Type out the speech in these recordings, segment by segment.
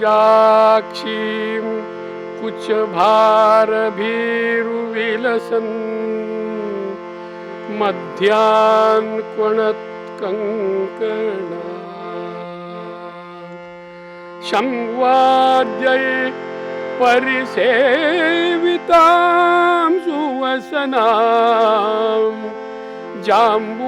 क्षीं कुचभारभिरुविलसन् मध्याह्नक्वणत्कङ्कणा संवाद्यै परिसेवितां सुवसनां जाम्बूनदालङ्कृता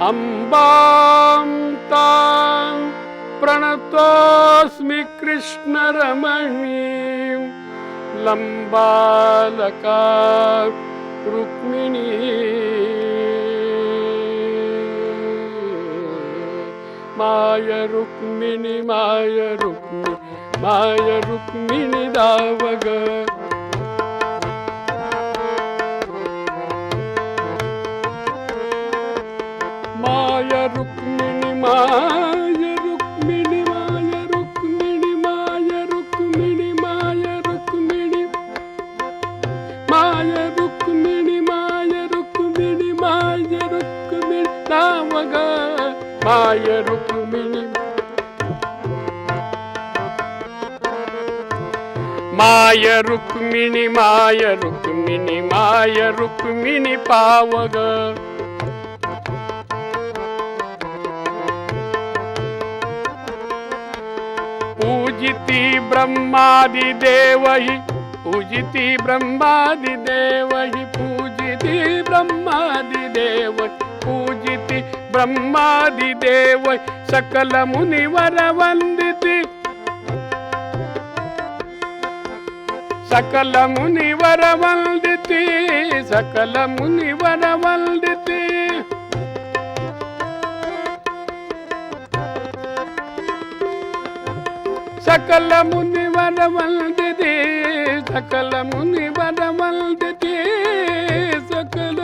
अम्बां तां प्रणतोऽस्मि कृष्णरमणीं लम्बालका रुक्मिणी माय रुक्मिणी माय रुक्मिणी माय रुक्मिणी दावग മായ രുക്മിണി മായ രുക്മിണി മായ രുക്മിണി മായ രുക്മിണി മായ രുക്മിണി മായ രുക്മിണി മായ രുക്മിണി മായ രുക്മിണി മായ രുക്മിണി മായ രുക്മിണി മായ രുക്മിണി പാവക. బ్రహ్మాది దేవహి పూజితి బ్రహ్మాది దేవహి పూజితి బ్రహ్మాది దేవహి పూజితి బ్రహ్మాది దేవహి సకల ముని వరవందితి సకల ముని వరవందితి సకల ముని వరవందితి सकल मुनी बडमल देते सकल मुनी बडमल देते सकल।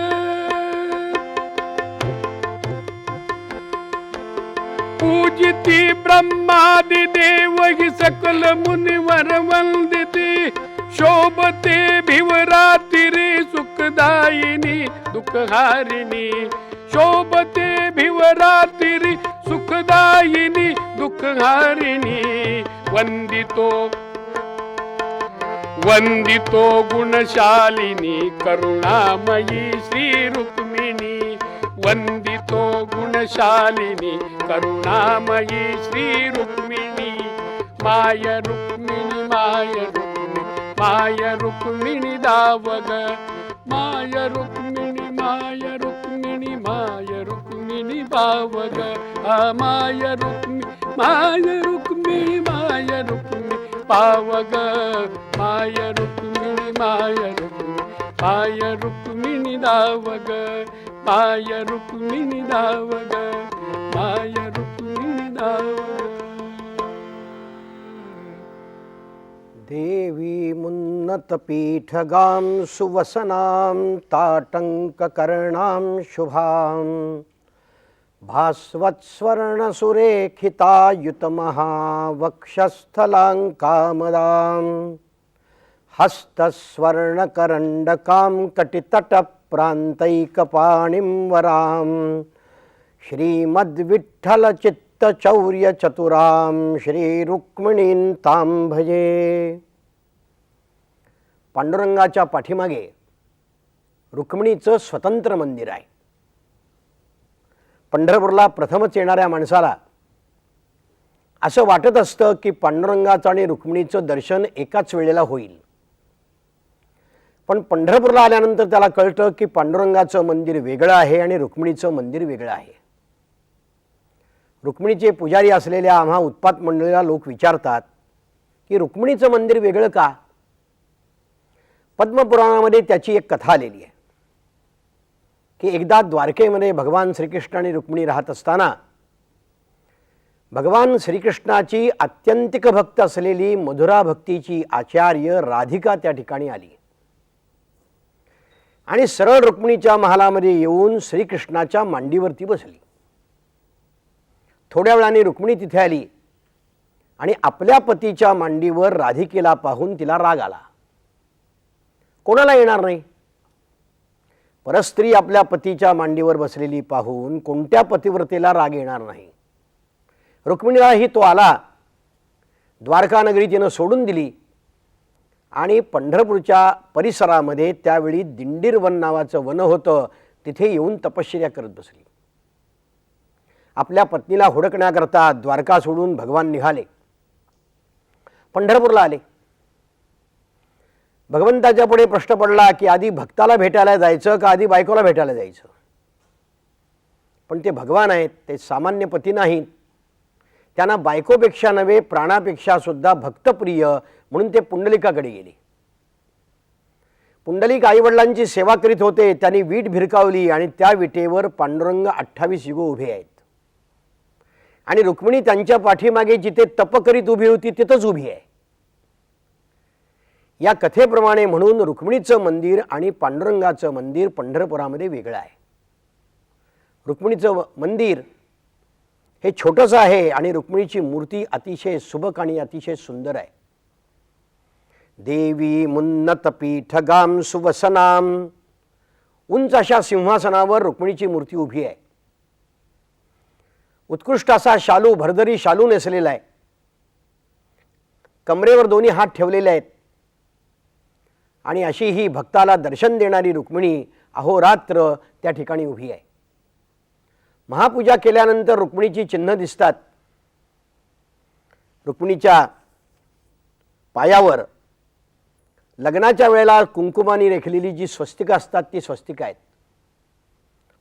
पूजिती ब्रह्मादि देव ही सकल मुनी वरवल देते शोभते भिवरातिरे सुखदायिनी दुःखहारिणी शोभते भिवरातिरी सुखदायिनी। दुःखहारिणी वन्दितो वन्दितो गुणशालिनी करुणामयी श्री रुक्मिणी वन्दितो गुणशालिनी करुणामयी श्रीरुक्मिणी माय रुक्मिणी माय रुक्मिणी माय रुक्मिणी दावग माय रुक्मिणी माय रुक्मिणी माय रुक्मिणी बावग आ माय रुक्मिणी माय रुक्मिणी माय रुक्मिणी पावग माय रुक्मिणी माय रुक्मिणी माय रुक्मिणी दावग माय रुक्मिणी दावग। माय रुक्मिणी दावग देवीमुन्नतपीठगां सुवसनां ताटङ्ककर्णां शुभां भास्वत्स्वर्णसुरेखितायुतमहावक्षस्थलाङ्कामदां हस्तस्वर्णकरण्डकां कटितटप्रान्तैकपाणिं वरां श्रीमद्विठ्ठलचित्तचौर्यचतुरां श्रीरुक्मिणीं तां भजे पांडुरंगाच्या पाठीमागे रुक्मिणीचं स्वतंत्र मंदिर आहे. पंढरपूरला प्रथमच येणाऱ्या माणसाला. असं वाटत असतं की पांडुरंगाचं आणि रुक्मिणीचं दर्शन एकाच वेळेला होईल. पण पंढरपूरला आल्यानंतर त्याला कळतं की पांडुरंगाचं मंदिर वेगळं आहे आणि रुक्मिणीचं मंदिर वेगळं आहे. रुक्मिणीचे पुजारी असलेल्या आम्हा उत्पात मंडळीला लोक विचारतात की रुक्मिणीचं मंदिर वेगळं का? पद्मपुराणामध्ये त्याची एक कथा आलेली आहे. की एकदा द्वारकेमध्ये भगवान श्रीकृष्ण आणि रुक्मिणी राहत असताना भगवान श्रीकृष्णाची आत्यंतिक भक्त असलेली मधुरा भक्तीची आचार्य राधिका त्या ठिकाणी आली. आणि सरळ रुक्मिणीच्या महालामध्ये येऊन श्रीकृष्णाच्या मांडीवरती बसली. थोड्या वेळाने रुक्मिणी तिथे आली आणि आपल्या पतीच्या मांडीवर राधिकेला पाहून तिला राग आला. कोणाला येणार नाही? परस्त्री आपल्या पतीच्या मांडीवर बसलेली पाहून कोणत्या पतिव्रतेला राग येणार नाही? रुक्मिणीलाही तो आला. द्वारकानगरी तिनं सोडून दिली. आणि पंढरपूरच्या परिसरामध्ये त्यावेळी दिंडीर वन नावाचं वन होतं. तिथे येऊन तपश्चर्या करत बसली. आपल्या पत्नीला हुडकण्याकरता द्वारका सोडून भगवान निघाले. पंढरपूरला आले. भगवंताच्या पुढे प्रश्न पडला की आधी भक्ताला भेटायला जायचं का आधी बायकोला भेटायला जायचं? पण ते भगवान आहेत ते सामान्य पती नाहीत. त्यांना बायकोपेक्षा नव्हे प्राणापेक्षा सुद्धा भक्तप्रिय म्हणून ते पुंडलिकाकडे गेले. पुंडलिक आईवडिलांची सेवा करीत होते त्यांनी वीट भिरकावली आणि त्या विटेवर पांडुरंग अठ्ठावीस युग उभे आहेत. आणि रुक्मिणी त्यांच्या पाठीमागे जिथे तप करीत उभी होती तिथंच उभी आहे. या कथेप्रमाणे म्हणून रुक्मिणीचं मंदिर आणि पांडुरंगाचं मंदिर पंढरपुरामध्ये वेगळं आहे. रुक्मिणीचं मंदिर हे छोटंसं आहे आणि रुक्मिणीची मूर्ती अतिशय सुबक आणि अतिशय सुंदर आहे. देवी मुन्नत पीठगाम सुवसनाम उंच अशा सिंहासनावर रुक्मिणीची मूर्ती उभी आहे. उत्कृष्ट असा शालू भरदरी शालू नेसलेला आहे. कमरेवर दोन्ही हात ठेवलेले आहेत. आणि अशी ही भक्ताला दर्शन देणारी रुक्मिणी अहोरात्र त्या ठिकाणी उभी आहे. महापूजा केल्यानंतर रुक्मिणीची चिन्ह दिसतात. रुक्मिणीच्या पायावर लग्नाच्या वेळेला कुंकुमानी रेखलेली जी स्वस्तिका असतात ती स्वस्तिका आहेत.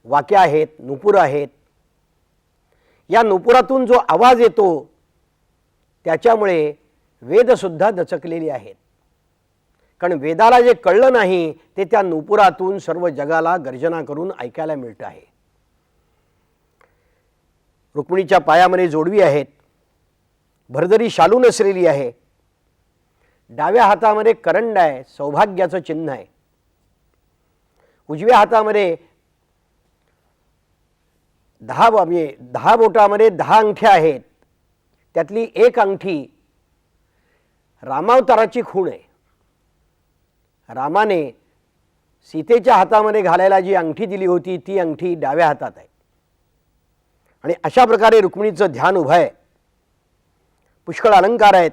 वाक्या आहेत नुपूर आहेत. या नुपुरातून जो आवाज येतो त्याच्यामुळे वेदसुद्धा दचकलेली आहेत. कारण वेदाला जे कळलं नाही ते त्या नुपुरातून सर्व जगाला गर्जना करून ऐकायला मिळतं आहे. रुक्मिणीच्या पायामध्ये जोडवी आहेत भरदरी शालू नसलेली आहे. डाव्या हातामध्ये करंड आहे सौभाग्याचं चिन्ह आहे. उजव्या हातामध्ये दहा म्हणजे दहा बोटामध्ये दहा अंगठ्या आहेत. त्यातली एक अंगठी रामावताराची खूण आहे. रामाने सीतेच्या हातामध्ये घालायला जी अंगठी दिली होती ती अंगठी डाव्या हातात आहे. आणि अशा प्रकारे रुक्मिणीचं ध्यान उभं आहे. पुष्कळ अलंकार आहेत.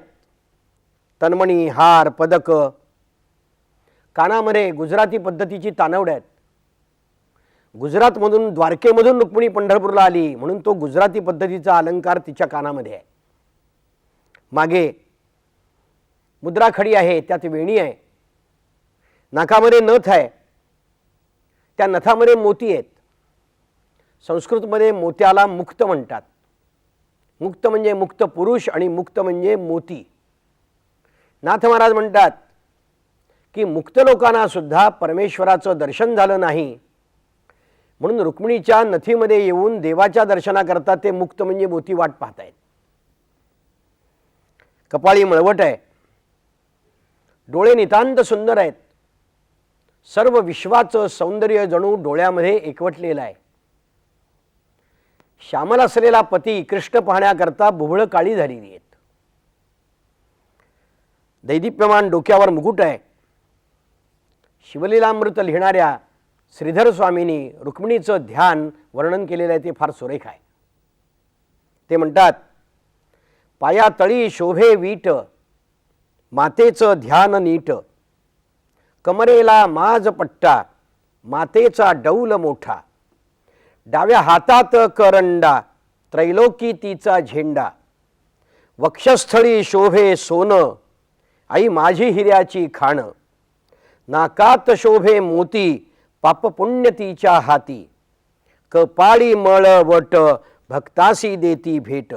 तन्मणी हार पदक कानामध्ये गुजराती पद्धतीची तानवड आहेत. गुजरातमधून द्वारकेमधून रुक्मिणी पंढरपूरला आली म्हणून तो गुजराती पद्धतीचा अलंकार तिच्या कानामध्ये आहे. मागे मुद्राखडी आहे त्यात वेणी आहे. नाकामध्ये नथ आहे. त्या नथामध्ये मोती आहेत. संस्कृतमध्ये मोत्याला मुक्त म्हणतात. मुक्त म्हणजे मुक्त पुरुष आणि मुक्त म्हणजे मोती. नाथ महाराज म्हणतात की मुक्त लोकांना सुद्धा परमेश्वराचं दर्शन झालं नाही. म्हणून रुक्मिणीच्या नथीमध्ये येऊन देवाच्या दर्शनाकरता ते मुक्त म्हणजे मोती वाट पाहतायत कपाळी मळवट आहे. डोळे नितांत सुंदर आहेत. सर्व विश्वाचं सौंदर्य जणू डोळ्यामध्ये एकवटलेलं आहे. श्यामल असलेला पती कृष्ण पाहण्याकरता बुभळं काळी झालेली आहेत. दैदिप्यमान डोक्यावर मुकुट आहे. शिवलीलामृत लिहिणाऱ्या श्रीधर स्वामींनी रुक्मिणीचं ध्यान वर्णन केलेलं आहे ते फार सुरेख आहे. ते म्हणतात पायातळी शोभे वीट मातेचं ध्यान नीट कमरेला माज पट्टा मातेचा डौल मोठा. डाव्या हातात करंडा त्रैलोकी तिचा झेंडा. वक्षस्थळी शोभे सोनं आई माझी हिऱ्याची खाण. नाकात शोभे मोती पापपुण्य तिच्या हाती. कपाळी मळ वट भक्तासी देती भेट.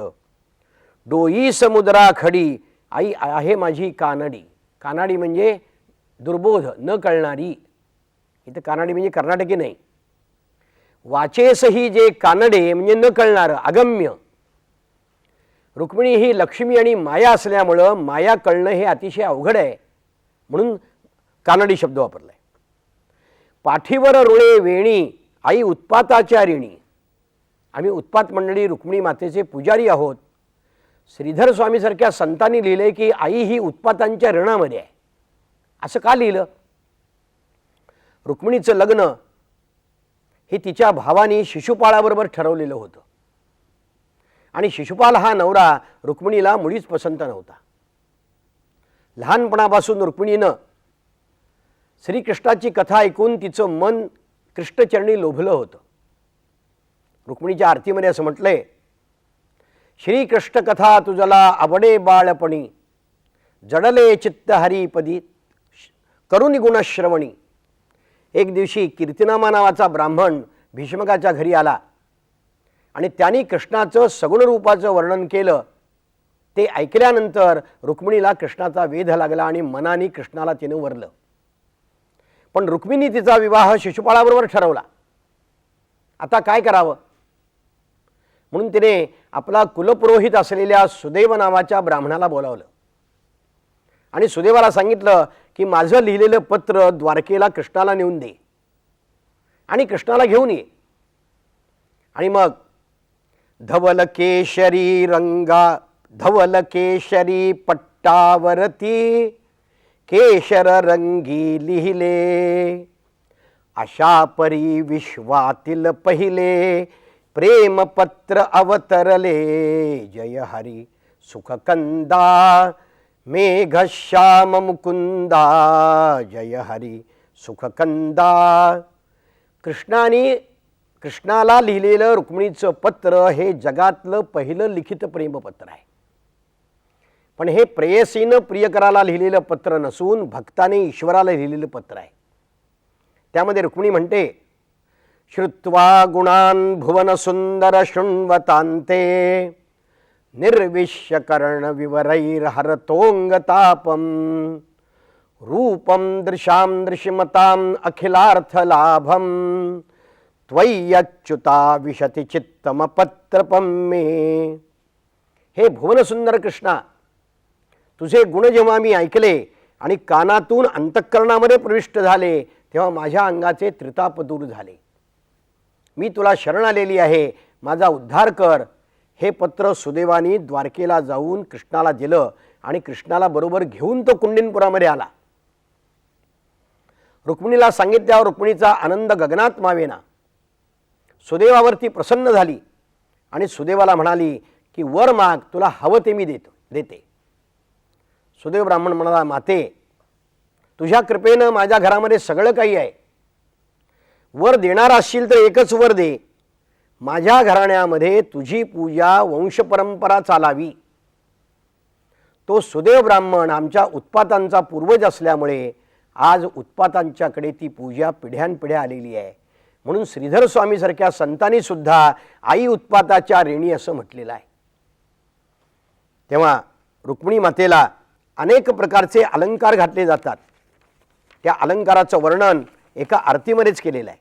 डोई समुद्रा खडी आई आहे माझी कानडी. कानाडी म्हणजे दुर्बोध न कळणारी. इथं कानडी म्हणजे कर्नाटकी नाही. वाचेसही जे कानडे म्हणजे न कळणारं अगम्य. रुक्मिणी ही लक्ष्मी आणि माया असल्यामुळं माया कळणं हे अतिशय अवघड आहे. म्हणून कानडी शब्द वापरलाय. पाठीवर रुळे वेणी आई उत्पाताच्या ऋणी आम्ही उत्पात मंडळी रुक्मिणी मातेचे पुजारी आहोत. श्रीधर स्वामीसारख्या संतांनी लिहिलंय की आई ही उत्पातांच्या ऋणामध्ये आहे. असं का लिहिलं? रुक्मिणीचं लग्न हे तिच्या भावाने शिशुपाळाबरोबर ठरवलेलं होतं. आणि शिशुपाल हा नवरा रुक्मिणीला मुळीच पसंत नव्हता. लहानपणापासून रुक्मिणीनं श्रीकृष्णाची कथा ऐकून तिचं मन कृष्णचरणी लोभलं होतं. रुक्मिणीच्या आरतीमध्ये असं म्हटलंय श्रीकृष्ण कथा तुझला आवडे बाळपणी जडले चित्त हरिपदी करुणी गुणश्रवणी. एक दिवशी कीर्तिनामा नावाचा ब्राह्मण भीष्मकाच्या घरी आला आणि त्यांनी कृष्णाचं सगुण रूपाचं वर्णन केलं. ते ऐकल्यानंतर रुक्मिणीला कृष्णाचा वेध लागला आणि मनाने कृष्णाला तिनं वरलं. पण रुक्मिणी तिचा विवाह शिशुपाळाबरोबर ठरवला. आता काय करावं? म्हणून तिने आपला कुलपुरोहित असलेल्या सुदैव नावाच्या ब्राह्मणाला बोलावलं. आणि सुदेवाला सांगितलं की माझं लिहिलेलं पत्र द्वारकेला कृष्णाला नेऊन दे. आणि कृष्णाला घेऊन ये. आणि मग धवल केशरी रंगा धवल केशरी पट्टावरती केशर रंगी लिहिले. अशा परी विश्वातील पहिले प्रेमपत्र अवतरले. जय हरी सुखकंदा. मेघश्याम मुकुंदा जय हरी सुखकंदा. कृष्णाने कृष्णाला लिहिलेलं रुक्मिणीचं पत्र हे जगातलं पहिलं लिखित प्रेमपत्र आहे. पण हे प्रेयसीनं प्रियकराला लिहिलेलं पत्र नसून भक्ताने ईश्वराला लिहिलेलं पत्र आहे. त्यामध्ये रुक्मिणी म्हणते श्रुत्वा गुणान भुवन सुंदर शृण्वतांते निर्विश्य कर्ण रूपं दृशां दृशिमताम् दृशिमताम त्वय्यच्युता विशति चित्तमपत्रपं मे। हे भुवनसुंदर कृष्णा तुझे गुण जेव्हा मी ऐकले आणि कानातून अंतःकरणामध्ये प्रविष्ट झाले तेव्हा माझ्या अंगाचे त्रिताप दूर झाले. मी तुला शरण आलेली आहे माझा उद्धार कर. हे पत्र सुदैवानी द्वारकेला जाऊन कृष्णाला दिलं आणि कृष्णाला बरोबर घेऊन तो कुंडिनपुरामध्ये आला. रुक्मिणीला सांगितल्यावर रुक्मिणीचा आनंद गगनात मावेना. सुदैवावरती प्रसन्न झाली आणि सुदैवाला म्हणाली की वर माग तुला हवं ते मी देतो देते. सुदैव ब्राह्मण म्हणाला माते तुझ्या कृपेनं माझ्या घरामध्ये सगळं काही आहे. वर देणार असशील तर एकच वर दे माझ्या घराण्यामध्ये तुझी पूजा वंशपरंपरा चालावी. तो सुदैव ब्राह्मण आमच्या उत्पातांचा पूर्वज असल्यामुळे आज उत्पातांच्याकडे ती पूजा पिढ्यानपिढ्या आलेली आहे. म्हणून श्रीधर स्वामीसारख्या संतांनी सुद्धा आई उत्पाताच्या रेणी असं म्हटलेलं आहे. तेव्हा रुक्मिणी मातेला अनेक प्रकारचे अलंकार घातले जातात. त्या अलंकाराचं वर्णन एका आरतीमध्येच केलेलं आहे.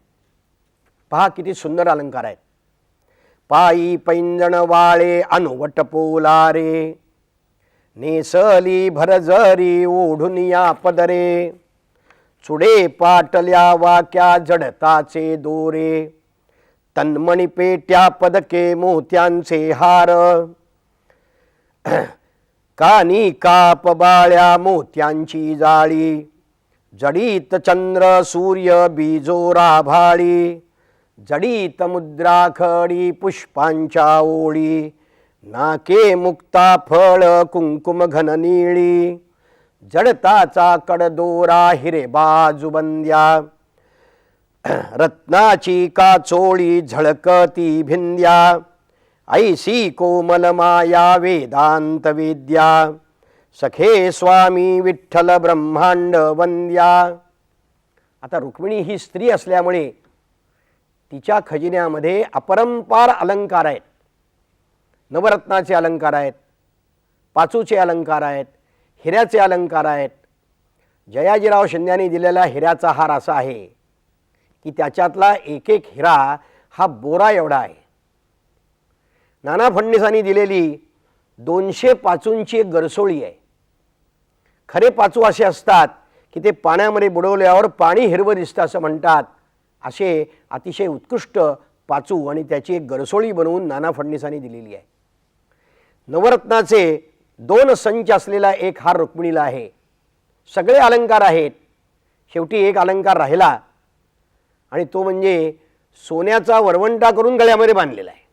पहा किती सुंदर अलंकार आहेत. पायी पैंजण वाळे अनुवट पोलारे. नेसली भरजरी ओढून या पदरे. चुडे पाटल्या वाक्या जडताचे दोरे. तन्मणी पेट्या पदके मोत्यांचे हार. कानी काप बाळ्या मोत्यांची जाळी. जडीत चंद्र सूर्य बीजोरा भाळी. जडीत मुद्राखडी पुष्पांच्या ओळी नाके मुक्ता फळ कुंकुम घन निळी जडताचा कडदोरा हिरे बाजूबंद्या रत्नाची काचोळी झळकती भिंद्या ऐसी कोमल माया वेदांत विद्या सखे स्वामी विठ्ठल ब्रह्मांड वंद्या. आता रुक्मिणी ही स्त्री असल्यामुळे तिच्या खजिन्यामध्ये अपरंपार अलंकार आहेत. नवरत्नाचे अलंकार आहेत पाचूचे अलंकार आहेत हिऱ्याचे अलंकार आहेत. जयाजीराव शिंद्यांनी दिलेला हिऱ्याचा हार असा आहे की त्याच्यातला एक एक हिरा हा बोरा एवढा आहे. नाना फडणीसांनी दिलेली दोनशे पाचूंची एक गरसोळी आहे. खरे पाचू असे असतात की ते पाण्यामध्ये बुडवल्यावर पाणी हिरवं दिसतं असं म्हणतात. असे अतिशय उत्कृष्ट पाचू आणि त्याची एक गरसोळी बनवून नाना फडणीसांनी दिलेली आहे. नवरत्नाचे दोन संच असलेला एक हार रुक्मिणीला आहे. सगळे अलंकार आहेत. शेवटी एक अलंकार राहिला आणि तो म्हणजे सोन्याचा वरवंटा करून गळ्यामध्ये बांधलेला आहे.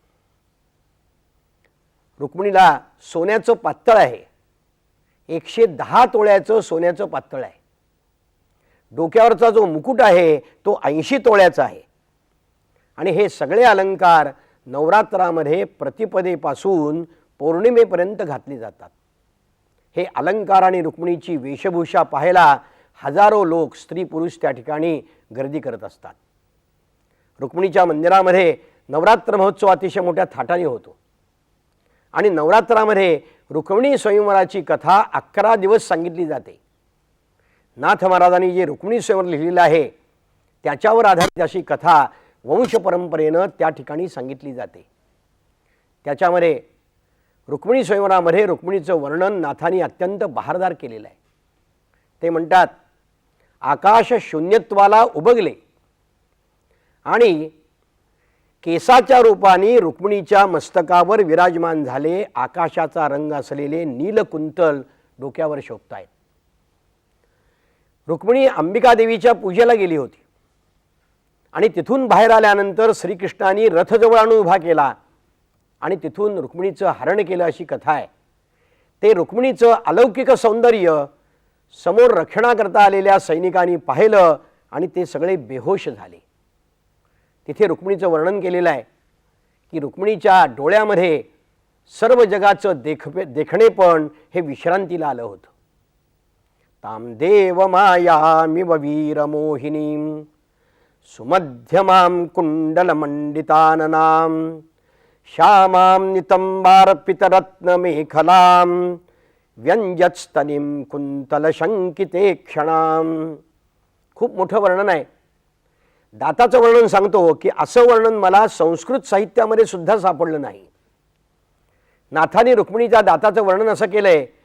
रुक्मिणीला सोन्याचं पातळ आहे. एकशे दहा तोळ्याचं सोन्याचं पातळ आहे. डोक्यावरचा जो मुकुट आहे तो ऐंशी तोळ्याचा आहे. आणि हे सगळे अलंकार नवरात्रामध्ये प्रतिपदेपासून पौर्णिमेपर्यंत घातले जातात. हे अलंकार आणि रुक्मिणीची वेशभूषा पाहायला हजारो लोक स्त्री पुरुष त्या ठिकाणी गर्दी करत असतात. रुक्मिणीच्या मंदिरामध्ये नवरात्र महोत्सव अतिशय मोठ्या थाटाने होतो. आणि नवरात्रामध्ये रुक्मिणी स्वयंवराची कथा अकरा दिवस सांगितली जाते. नाथ महाराजांनी जे रुक्मिणी स्वयंवर लिहिलेलं आहे त्याच्यावर आधारित अशी कथा वंश परंपरेनं त्या ठिकाणी सांगितली जाते. त्याच्यामध्ये रुक्मिणी स्वयंवरामध्ये रुक्मिणीचं वर्णन नाथांनी अत्यंत बहारदार केलेलं आहे. ते म्हणतात आकाश शून्यत्वाला उबगले आणि केसाच्या रूपाने रुक्मिणीच्या मस्तकावर विराजमान झाले आकाशाचा रंग असलेले नीलकुंतल डोक्यावर शोभतायत. रुक्मिणी अंबिका देवीच्या पूजेला गेली होती. आणि तिथून बाहेर आल्यानंतर श्रीकृष्णाने रथजवळ आणून उभा केला आणि तिथून रुक्मिणीचं हरण केलं अशी कथा आहे. ते रुक्मिणीचं अलौकिक सौंदर्य समोर रक्षणाकरता आलेल्या सैनिकांनी पाहिलं आणि ते सगळे बेहोश झाले. तिथे रुक्मिणीचं वर्णन केलेलं आहे की रुक्मिणीच्या डोळ्यामध्ये सर्व जगाचं देखपे देखणेपण हे विश्रांतीला आलं होतं. तामदेव मायामिव वीरमोहिनीं। सुमध्यमां कुण्डलमण्डिताननां श्यामां नितम्बार्पितरत्नमेखलां व्यञ्जत्स्तनीं कुन्तलशङ्किते क्षणां खूप मोठं वर्णन आहे. दाताचं वर्णन सांगतो की असं वर्णन मला संस्कृत साहित्यामध्ये सुद्धा सापडलं नाही. नाथाने रुक्मिणीच्या दाताचं वर्णन असं केलं आहे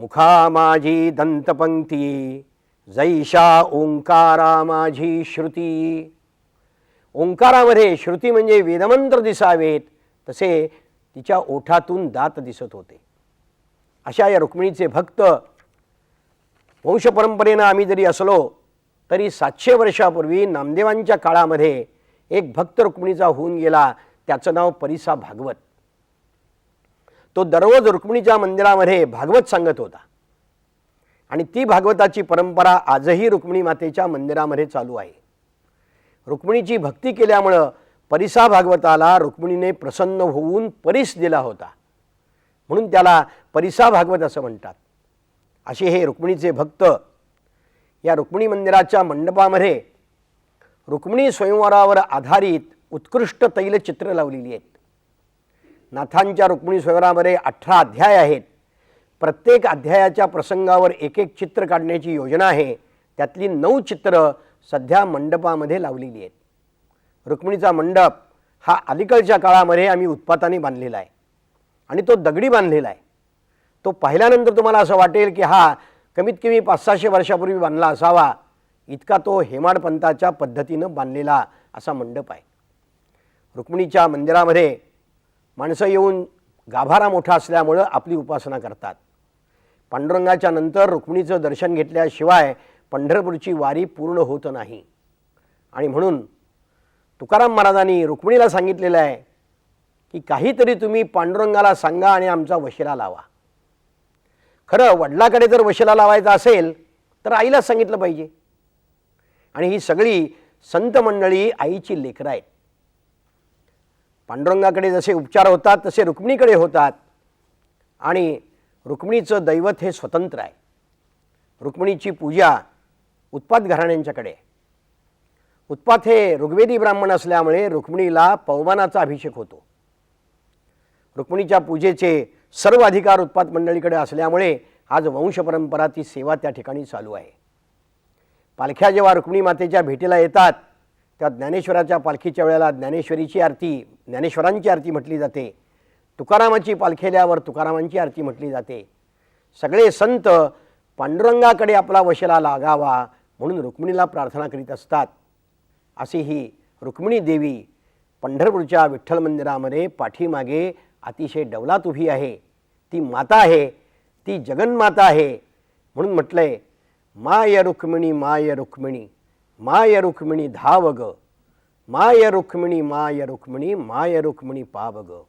मुखा माझी दंतपंक्ती जैशा ओंकारा माझी श्रुती। ओंकारामध्ये श्रुती म्हणजे वेदमंत्र दिसावेत तसे तिच्या ओठातून दात दिसत होते. अशा या रुक्मिणीचे भक्त वंशपरंपरेनं आम्ही जरी असलो तरी सातशे वर्षापूर्वी नामदेवांच्या काळामध्ये एक भक्त रुक्मिणीचा होऊन गेला त्याचं नाव परिसा भागवत. तो दररोज रुक्मिणीच्या मंदिरामध्ये भागवत सांगत होता. आणि ती भागवताची परंपरा आजही रुक्मिणी मातेच्या मंदिरामध्ये चालू आहे. रुक्मिणीची भक्ती केल्यामुळं परिसा भागवताला रुक्मिणीने प्रसन्न होऊन परीस दिला होता. म्हणून त्याला परिसा भागवत असं म्हणतात. असे हे रुक्मिणीचे भक्त या रुक्मिणी मंदिराच्या मंडपामध्ये रुक्मिणी स्वयंवरावर आधारित उत्कृष्ट तैलचित्र लावलेली आहेत. नाथांच्या रुक्मिणी स्वयंवरामध्ये अठरा अध्याय आहेत. प्रत्येक अध्यायाच्या प्रसंगावर एक एक चित्र काढण्याची योजना आहे. त्यातली नऊ चित्र सध्या मंडपामध्ये लावलेली आहेत. रुक्मिणीचा मंडप हा अलीकडच्या काळामध्ये आम्ही उत्पाताने बांधलेला आहे. आणि तो दगडी बांधलेला आहे. तो पाहिल्यानंतर तुम्हाला असं वाटेल की हा कमीत कमी पाच सहाशे वर्षापूर्वी बांधला असावा. इतका तो हेमाडपंताच्या पद्धतीनं बांधलेला असा मंडप आहे. रुक्मिणीच्या मंदिरामध्ये माणसं येऊन गाभारा मोठा असल्यामुळं आपली उपासना करतात. पांडुरंगाच्या नंतर रुक्मिणीचं दर्शन घेतल्याशिवाय पंढरपूरची वारी पूर्ण होत नाही. आणि म्हणून तुकाराम महाराजांनी रुक्मिणीला सांगितलेलं आहे की काहीतरी तुम्ही पांडुरंगाला सांगा आणि आमचा वशिला लावा. खरं वडिलाकडे जर वशिला लावायचा असेल तर आईला सांगितलं पाहिजे. आणि ही सगळी संत मंडळी आईची लेकरं आहेत. पांडुरंगाकडे जसे उपचार होतात तसे रुक्मिणीकडे होतात. आणि रुक्मिणीचं दैवत हे स्वतंत्र आहे. रुक्मिणीची पूजा उत्पात घराण्यांच्याकडे उत्पात हे ऋग्वेदी ब्राह्मण असल्यामुळे रुक्मिणीला पवमानाचा अभिषेक होतो. रुक्मिणीच्या पूजेचे सर्व अधिकार उत्पात मंडळीकडे असल्यामुळे आज वंशपरंपरा ती सेवा त्या ठिकाणी चालू आहे. पालख्या जेव्हा रुक्मिणी मातेच्या भेटीला येतात त्या ज्ञानेश्वराच्या पालखीच्या वेळेला ज्ञानेश्वरीची आरती ज्ञानेश्वरांची आरती म्हटली जाते. तुकारामाची पालखेल्यावर तुकारामांची आरती म्हटली जाते. सगळे संत पांडुरंगाकडे आपला वशला लागावा म्हणून रुक्मिणीला प्रार्थना करीत असतात. अशी ही रुक्मिणी देवी पंढरपूरच्या विठ्ठल मंदिरामध्ये पाठीमागे अतिशय डवलात उभी आहे. ती माता आहे. ती जगन्माता आहे. म्हणून म्हटलंय माय रुक्मिणी माय रुक्मिणी माय रुक्मिणी धाव ग माय रुक्मिणी माय रुक्मिणी माय रुक्मिणी पावग. ग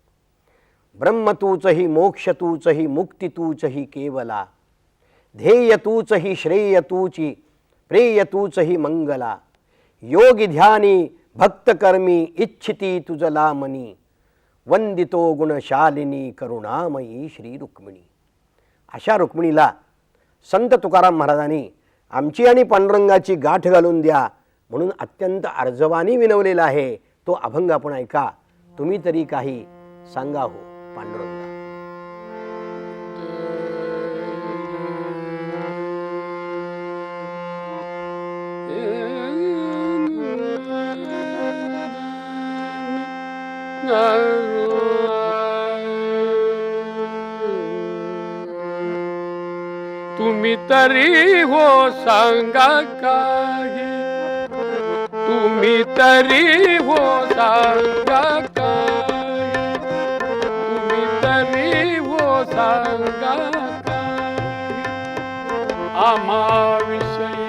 ब्रह्म तूच ही मोक्ष तूच ही मुक्ती तूच ही केवला. ध्येय तूच ही श्रेय तूची प्रेय तूच ही मंगला. योगी ध्यानी भक्तकर्मी इच्छिती तुझला मनी वंदितो गुणशालिनी करुणामयी श्री रुक्मिणी. अशा रुक्मिणीला संत तुकाराम महाराजांनी आमची आणि पांडुरंगाची गाठ घालून द्या. म्हणून अत्यंत अर्जवानी विनवलेला आहे. तो अभंग आपण ऐका. तुम्ही तरी काही सांगा हो पांडुरंगा. तुम्ही तरी हो सांगा काही. तुम्ही तरी हो सांगा काही तुम्ही तरी हो सांगा काही आम्हा विषयी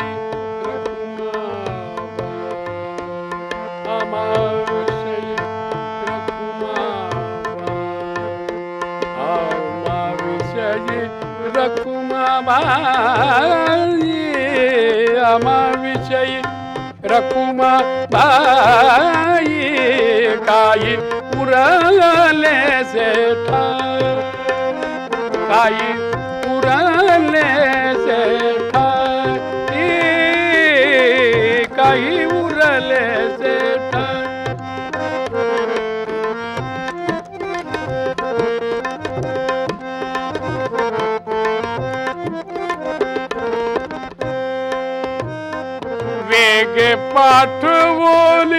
रखुमाबा आम्हा विषयी ರಕುಮ ಬಾಯಿ ಕಾಯಿ ಪುರಲೆ ಸೇಠ ಕಾಯಿ ಪುರಲೆ ಸೇಠ पाठवोली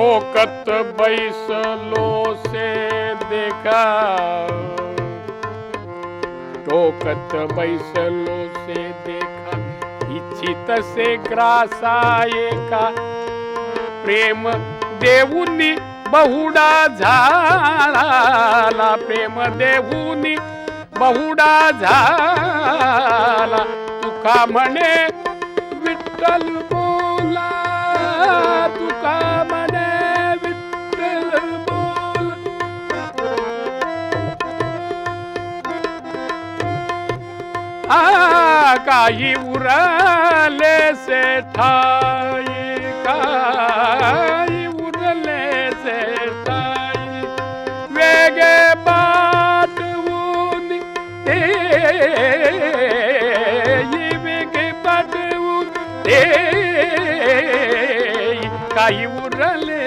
टोकत बैसलो से देखा। टोकत बैसलो से देखा। इच्छित से ग्रासाये का। प्रेम देऊनी बहुडा झाला। प्रेम देऊनी बहुडा झाला। तुका म्हणे विठ्ठल बोला तुका काई उरले से ठाई काई उरले से ठाई वेगे बाट उन ते ये वेगे बाट उन ते काई उरले